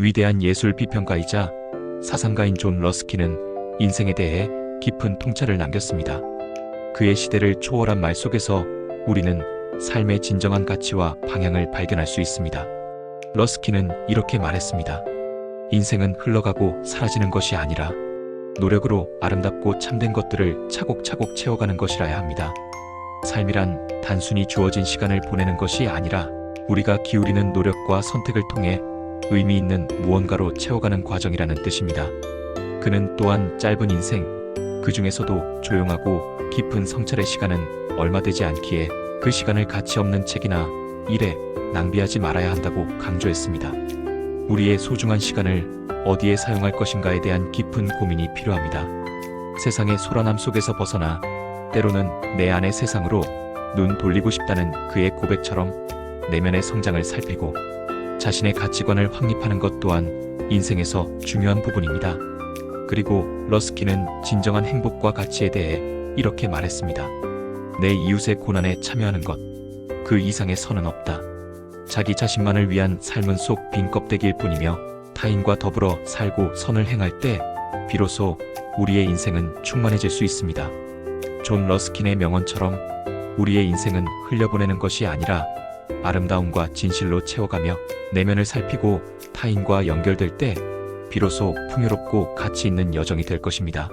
위대한 예술 비평가이자 사상가인 존 러스키는 인생에 대해 깊은 통찰을 남겼습니다. 그의 시대를 초월한 말 속에서 우리는 삶의 진정한 가치와 방향을 발견할 수 있습니다. 러스키는 이렇게 말했습니다. 인생은 흘러가고 사라지는 것이 아니라 노력으로 아름답고 참된 것들을 차곡차곡 채워가는 것이라야 합니다. 삶이란 단순히 주어진 시간을 보내는 것이 아니라 우리가 기울이는 노력과 선택을 통해 의미 있는 무언가로 채워가는 과정이라는 뜻입니다. 그는 또한 짧은 인생, 그 중에서도 조용하고 깊은 성찰의 시간은 얼마 되지 않기에 그 시간을 가치 없는 책이나 일에 낭비하지 말아야 한다고 강조했습니다. 우리의 소중한 시간을 어디에 사용할 것인가에 대한 깊은 고민이 필요합니다. 세상의 소란함 속에서 벗어나 때로는 내 안의 세상으로 눈 돌리고 싶다는 그의 고백처럼 내면의 성장을 살피고 자신의 가치관을 확립하는 것 또한 인생에서 중요한 부분입니다. 그리고 러스키는 진정한 행복과 가치에 대해 이렇게 말했습니다. 내 이웃의 고난에 참여하는 것, 그 이상의 선은 없다. 자기 자신만을 위한 삶은 속 빈 껍데기일 뿐이며 타인과 더불어 살고 선을 행할 때 비로소 우리의 인생은 충만해질 수 있습니다. 존 러스킨의 명언처럼 우리의 인생은 흘려보내는 것이 아니라 아름다움과 진실로 채워가며 내면을 살피고 타인과 연결될 때 비로소 풍요롭고 가치 있는 여정이 될 것입니다.